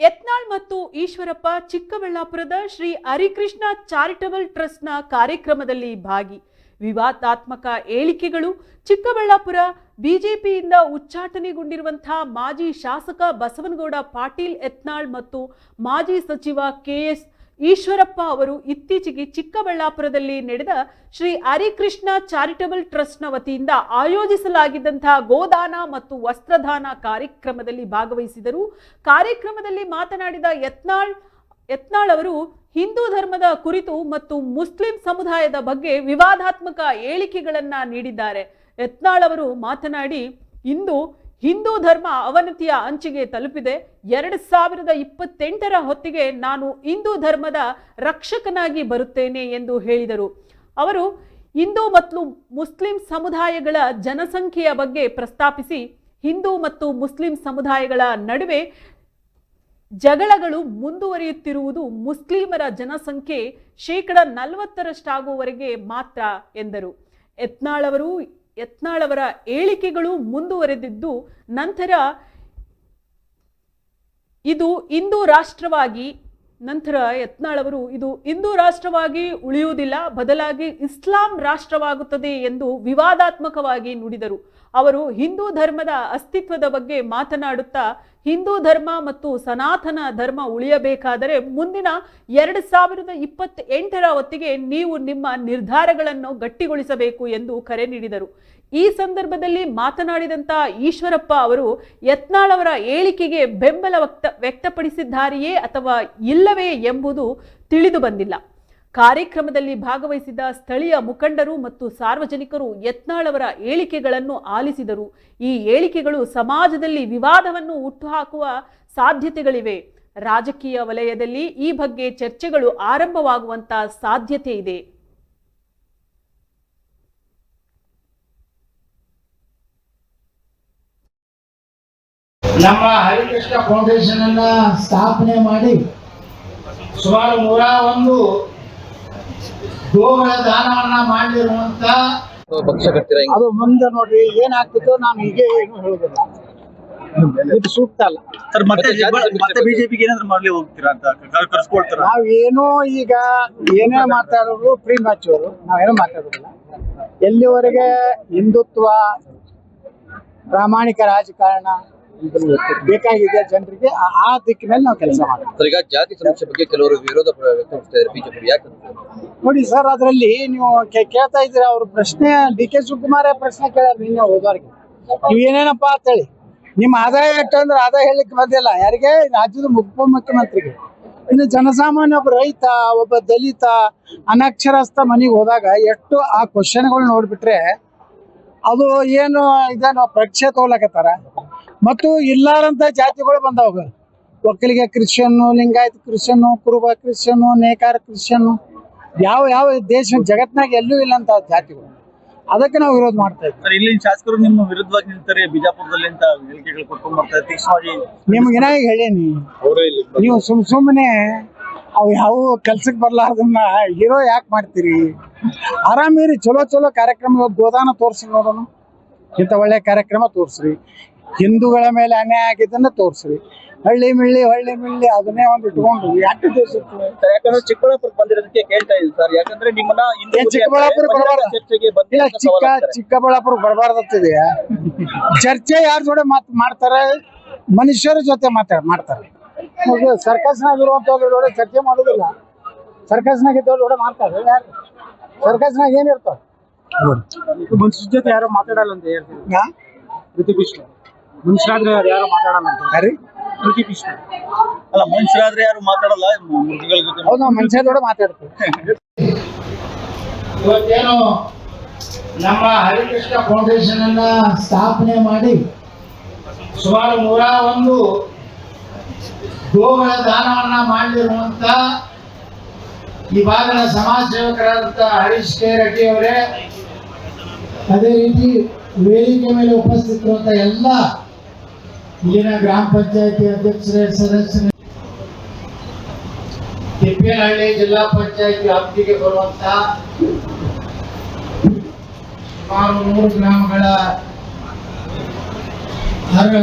ಯತ್ನಾಳ್ ಮತ್ತು ಈಶ್ವರಪ್ಪ ಚಿಕ್ಕಬಳ್ಳಾಪುರದ ಶ್ರೀ ಹರಿಕೃಷ್ಣ ಚಾರಿಟಬಲ್ ಟ್ರಸ್ಟ್ನ ಕಾರ್ಯಕ್ರಮದಲ್ಲಿ ಭಾಗಿ. ವಿವಾದಾತ್ಮಕ ಹೇಳಿಕೆಗಳು ಚಿಕ್ಕಬಳ್ಳಾಪುರ ಬಿಜೆಪಿಯಿಂದ ಉಚ್ಚಾಟನೆಗೊಂಡಿರುವಂತಹ ಮಾಜಿ ಶಾಸಕ ಬಸವನಗೌಡ ಪಾಟೀಲ್ ಯತ್ನಾಳ್ ಮತ್ತು ಮಾಜಿ ಸಚಿವ ಕೆಎಸ್ ಈಶ್ವರಪ್ಪ ಅವರು ಇತ್ತೀಚೆಗೆ ಚಿಕ್ಕಬಳ್ಳಾಪುರದಲ್ಲಿ ನಡೆದ ಶ್ರೀ ಹರಿಕೃಷ್ಣ ಚಾರಿಟಬಲ್ ಟ್ರಸ್ಟ್ನ ವತಿಯಿಂದ ಆಯೋಜಿಸಲಾಗಿದ್ದಂತಹ ಗೋದಾನ ಮತ್ತು ವಸ್ತ್ರದಾನ ಕಾರ್ಯಕ್ರಮದಲ್ಲಿ ಭಾಗವಹಿಸಿದರು. ಕಾರ್ಯಕ್ರಮದಲ್ಲಿ ಮಾತನಾಡಿದ ಯತ್ನಾಳ್ ಯತ್ನಾಳ್ ಅವರು, ಹಿಂದೂ ಧರ್ಮದ ಕುರಿತು ಮತ್ತು ಮುಸ್ಲಿಂ ಸಮುದಾಯದ ಬಗ್ಗೆ ವಿವಾದಾತ್ಮಕ ಹೇಳಿಕೆಗಳನ್ನು ನೀಡಿದ್ದಾರೆ. ಯತ್ನಾಳ್ ಅವರು ಮಾತನಾಡಿ, ಇಂದು ಹಿಂದೂ ಧರ್ಮ ಅವನತಿಯ ಅಂಚಿಗೆ ತಲುಪಿದೆ. ಎರಡು ಸಾವಿರದ ಇಪ್ಪತ್ತೆಂಟರ ಹೊತ್ತಿಗೆ ನಾನು ಹಿಂದೂ ಧರ್ಮದ ರಕ್ಷಕನಾಗಿ ಬರುತ್ತೇನೆ ಎಂದು ಹೇಳಿದರು. ಅವರು ಹಿಂದೂ ಮತ್ತು ಮುಸ್ಲಿಂ ಸಮುದಾಯಗಳ ಜನಸಂಖ್ಯೆಯ ಬಗ್ಗೆ ಪ್ರಸ್ತಾಪಿಸಿ, ಹಿಂದೂ ಮತ್ತು ಮುಸ್ಲಿಂ ಸಮುದಾಯಗಳ ನಡುವೆ ಜಗಳಗಳು ಮುಂದುವರಿಯುತ್ತಿರುವುದು ಮುಸ್ಲಿಮರ ಜನಸಂಖ್ಯೆ ಶೇಕಡ ನಲವತ್ತರಷ್ಟಾಗುವವರೆಗೆ ಮಾತ್ರ ಎಂದರು. ಯತ್ನಾಳ್ ಅವರು ಯತ್ನಾಳ್ ಅವರ ಹೇಳಿಕೆಗಳು ಮುಂದುವರೆದಿದ್ದು ನಂತರ ಇದು ಹಿಂದೂ ರಾಷ್ಟ್ರವಾಗಿ, ನಂತರ ಯತ್ನಾಳ್ ಅವರು ಇದು ಹಿಂದೂ ರಾಷ್ಟ್ರವಾಗಿ ಉಳಿಯುವುದಿಲ್ಲ, ಬದಲಾಗಿ ಇಸ್ಲಾಂ ರಾಷ್ಟ್ರವಾಗುತ್ತದೆ ಎಂದು ವಿವಾದಾತ್ಮಕವಾಗಿ ನುಡಿದರು. ಅವರು ಹಿಂದೂ ಧರ್ಮದ ಅಸ್ತಿತ್ವದ ಬಗ್ಗೆ ಮಾತನಾಡುತ್ತಾ ಹಿಂದೂ ಧರ್ಮ ಮತ್ತು ಸನಾತನ ಧರ್ಮ ಉಳಿಯಬೇಕಾದರೆ ಮುಂದಿನ ಎರಡು ಸಾವಿರದ ಇಪ್ಪತ್ತ ಎಂಟರ ಹೊತ್ತಿಗೆ ನೀವು ನಿಮ್ಮ ನಿರ್ಧಾರಗಳನ್ನು ಗಟ್ಟಿಗೊಳಿಸಬೇಕು ಎಂದು ಕರೆ ನೀಡಿದರು. ಈ ಸಂದರ್ಭದಲ್ಲಿ ಮಾತನಾಡಿದಂತ ಈಶ್ವರಪ್ಪ ಅವರು, ಯತ್ನಾಳ್ ಅವರ ಹೇಳಿಕೆಗೆ ಬೆಂಬಲ ವ್ಯಕ್ತ ವ್ಯಕ್ತಪಡಿಸಿದ್ದಾರೆಯೇ ಅಥವಾ ಇಲ್ಲವೇ ಎಂಬುದು ತಿಳಿದು ಬಂದಿಲ್ಲ. ಕಾರ್ಯಕ್ರಮದಲ್ಲಿ ಭಾಗವಹಿಸಿದ ಸ್ಥಳೀಯ ಮುಖಂಡರು ಮತ್ತು ಸಾರ್ವಜನಿಕರು ಯತ್ನಾಳವರ ಏಳಿಕೆಗಳನ್ನು ಆಲಿಸಿದರು. ಈ ಹೇಳಿಕೆಗಳು ಸಮಾಜದಲ್ಲಿ ವಿವಾದವನ್ನು ಹುಟ್ಟುಹಾಕುವ ಸಾಧ್ಯತೆಗಳಿವೆ. ರಾಜಕೀಯ ವಲಯದಲ್ಲಿ ಈ ಬಗ್ಗೆ ಚರ್ಚೆಗಳು ಆರಂಭವಾಗುವಂತ ಸಾಧ್ಯತೆ ಇದೆ. ನಮ್ಮ ಹರಿಕೃಷ್ಣ ಫೌಂಡೇಶನ್ ಅನ್ನ ಸ್ಥಾಪನೆ ಮಾಡಿ ಸುಮಾರು ನೂರ ಒಂದು ಗೋಗಳ ದಾನವನ್ನ ಮಾಡಿರುವಂತ ಅದು ಮುಂದೆ ನೋಡ್ರಿ ಏನಾಗ್ತಿತ್ತು ನಾನು ಹೀಗೆ ಏನು ಹೇಳುದಿಲ್ಲ. ಇದು ಸೂಕ್ತ ಅಲ್ಲ. ಸರ್ ಮತ್ತೆ ಮತ್ತೆ ಬಿಜೆಪಿಗೆ ಏನಾದ್ರು ಮಾಡ್ಲಿ ಹೋಗ್ತೀರಾ ಅಂತ ಕರ್ಸ್ಕೊಳ್ತಾರೆ? ನಾವ್ ಏನೋ ಈಗ ಏನೇ ಮಾತಾಡೋರು ಪ್ರೀ ಮ್ಯಾಚೂರು ನಾವೇನೋ ಮಾತಾಡೋದಿಲ್ಲ ಎಲ್ಲಿವರೆಗೆ ಹಿಂದುತ್ವ ಪ್ರಾಮಾಣಿಕ ರಾಜಕಾರಣ ಬೇಕಾಗಿದೆ ಜನರಿಗೆ ಆ- ದಿಕ್ಕಿನಲ್ಲಿ ನಾವು ಕೆಲಸ ಮಾಡ್ತೀವಿ ಸರ್ ಈಗ ಜಾತಿ ಸಮೀಕ್ಷೆ ಬಗ್ಗೆ ಕೆಲವರು ವಿರೋಧ ವ್ಯಕ್ತಪಡಿಸ್ತಾ ಇದ್ದಾರೆ. ಬಿಜೆಪಿ ಯಾಕೆ ನೋಡಿ ಸರ್ ಅದರಲ್ಲಿ ನೀವು ಕೇಳ್ತಾ ಇದ್ದೀರಾ ಅವ್ರ ಪ್ರಶ್ನೆ ಡಿ ಕೆ ಶಿವಕುಮಾರೇ ಪ್ರಶ್ನೆ ಕೇಳ್ಯಾರ ನಿನ್ನೆ ಹೋಗೋರಿಗೆ ನೀವು ಏನೇನಪ್ಪ ಅಂತೇಳಿ ನಿಮ್ಮ ಆದಾಯ ಎಷ್ಟು ಅಂದ್ರೆ ಆದಾಯ ಹೇಳಿಕ್ ಬಂದಿಲ್ಲ. ಯಾರಿಗೆ? ರಾಜ್ಯದ ಉಪಮುಖ್ಯಮಂತ್ರಿಗೆ ಇನ್ನು ಜನಸಾಮಾನ್ಯ ಒಬ್ಬ ರೈತ ಒಬ್ಬ ದಲಿತ ಅನಕ್ಷರಸ್ಥ ಮನೆಗೆ ಹೋದಾಗ ಎಷ್ಟು ಆ ಕ್ವಶನ್ಗಳು ನೋಡ್ಬಿಟ್ರೆ ಅದು ಏನು ಇದನ್ನು ಪರೀಕ್ಷೆ ತಗೊಳಕತ್ತಾರ? ಮತ್ತು ಇಲ್ಲಾರಂತ ಜಾತಿಗಳು ಬಂದವಾಗ ಒಕ್ಕಲಿಗ ಕ್ರಿಶ್ಚಿಯನ್ನು ಲಿಂಗಾಯತ್ ಕ್ರಿಶ್ಚಿಯನ್ನು ಕುರುಬ ಕ್ರಿಶ್ಚಿಯನ್ನು ನೇಕಾರ ಕ್ರಿಶ್ಚಿಯನ್ನು ಯಾವ ಯಾವ ದೇಶ ಜಗತ್ನಾಗ ಎಲ್ಲೂ ಇಲ್ಲಂತ ಜಾತಿಗಳು. ಅದಕ್ಕೆ ನಾವು ವಿರೋಧ ಮಾಡ್ತಾ ಇದ್ದೀವಿ ಸರ್ ಇಲ್ಲಿನ ಶಾಸಕರು ನಿಮ್ಮ ವಿರುದ್ಧವಾಗಿ ನಿಲ್ತಾರೆ ಬಿಜಾಪುರದಲ್ಲಿ ಅಂತ ಹೇಳಿಕೆಗಳು ಕೊಟ್ಕೊಂಡ್ ಬರ್ತಾರೆ. ತೀಕ್ಷ್ಣವಾಗಿ ನಿಮ್ಗೆ ಏನಾಗಿ ಹೇಳೇನಿ? ನೀವು ಸುಮ್ ಸುಮ್ಮನೆ ಅವು ಯಾವ ಕೆಲ್ಸಕ್ಕೆ ಬರ್ಲಾರ್ದನ್ನ ಹೀರೋ ಯಾಕೆ ಮಾಡ್ತೀರಿ? ಆರಾಮೀರಿ ಚಲೋ ಚಲೋ ಕಾರ್ಯಕ್ರಮ ಗೋದಾನ ತೋರ್ಸಿ ನೋಡೋಣ. ಇಂಥ ಒಳ್ಳೆ ಕಾರ್ಯಕ್ರಮ ತೋರಿಸ್ರಿ. ಹಿಂದೂಗಳ ಮೇಲೆ ಅನ್ಯಾಯ ಆಗಿದ್ದನ್ನ ತೋರಿಸ್ರಿ. ಹಳ್ಳಿ ಮಿಳ್ಳಿ ಹಳ್ಳಿ ಮಿಳ್ಳಿ ಅದನ್ನೇ ಒಂದು ಇಟ್ಕೊಂಡು ಯಾಕೆ ದೇಶಕ್ಕೆ ಸರ್ ಯಾಕಂದ್ರೆ ಚಿಕ್ಕಬಳ್ಳಾಪುರ ಬಂದಿರೋದಕ್ಕೆ ಕೇಳ್ತಾ ಇದ್ದೀನಿ ಸರ್. ಯಾಕಂದ್ರೆ ನಿಮ್ಮನ್ನ ಹಿಂದೂ ಏ, ಚಿಕ್ಕಬಳ್ಳಾಪುರ ಬರಬಾರ್ದು. ಚರ್ಚೆಗೆ ಇಲ್ಲ ಬಂದಿಲ್ಲ ಅಂತ ಚಿಕ್ಕ ಚಿಕ್ಕಬಳ್ಳಾಪುರ ಬರಬಾರ್ದತ್ತಿದೆ ಚರ್ಚೆ ಯಾರ ಜೊತೆ ಮಾತ್ ಮಾಡ್ತಾರೆ? ಮನುಷ್ಯರ ಜೊತೆ ಮಾತಾಡ ಮಾಡ್ತಾರೆ. ಸರ್ಕಸ್ನಾಗ ಜೊತೆ ಚರ್ಚೆ ಮಾಡೋದಿಲ್ಲ. ಸರ್ಕಸ್ನಾಗ ಇದ್ದವ್ರ ಜೋಡೆ ಮಾಡ್ತಾರೆ ಯಾರು? ಸರ್ಕಸ್ನಾಗ ಏನಿರ್ತಾವ ಮನುಷ್ಯ ಜೊತೆ ಯಾರು ಮಾತಾಡಲ್ಲ ಅಂತ ಹೇಳ್ತೀವಿ ಪ್ರತಿಭೀಷ್ಣ ಮನುಷ್ಯರಾದ್ರೆ ಅವ್ರು ಯಾರು ಮಾತಾಡಲ್ಲ ಅಂತ. ಯಾರಿ? ಅಲ್ಲ ಮನುಷ್ಯರಾದ್ರೆ ಯಾರು ಮಾತಾಡಲ್ಲ? ಮೃಗಗಳ ಜೊತೆ ಹೌದು ನಾವು ಮನುಷ್ಯರ ಮಾತಾಡ್ತೀವಿ ಇವತ್ತೇನು ನಮ್ಮ ಹರಿಕೃಷ್ಣ ಫೌಂಡೇಶನ್ ಅನ್ನ ಸ್ಥಾಪನೆ ಮಾಡಿ ಸುಮಾರು ನೂರ ಒಂದು ಗೋಗಳ ದಾನವನ್ನ ಮಾಡಿರುವಂತ ಈ ಭಾಗದ ಸಮಾಜ ಸೇವಕರಾದಂತ ಹರೀಶ್ ಕೆ ರೆಡ್ಡಿ ಅವರೇ ಅದೇ ರೀತಿ ವೇದಿಕೆ ಮೇಲೆ ಉಪಸ್ಥಿತರುವಂತ ಎಲ್ಲ ಇಲ್ಲಿನ ಗ್ರಾಮ ಪಂಚಾಯತಿ ಅಧ್ಯಕ್ಷರೇ ಸದಸ್ಯರೇ. ತಿಪ್ಪೇನಹಳ್ಳಿ ಜಿಲ್ಲಾ ಪಂಚಾಯತ್ ವ್ಯಾಪ್ತಿಗೆ ಬರುವಂತ ಸುಮಾರು ನೂರು ಗ್ರಾಮಗಳ ಅರ್ಹ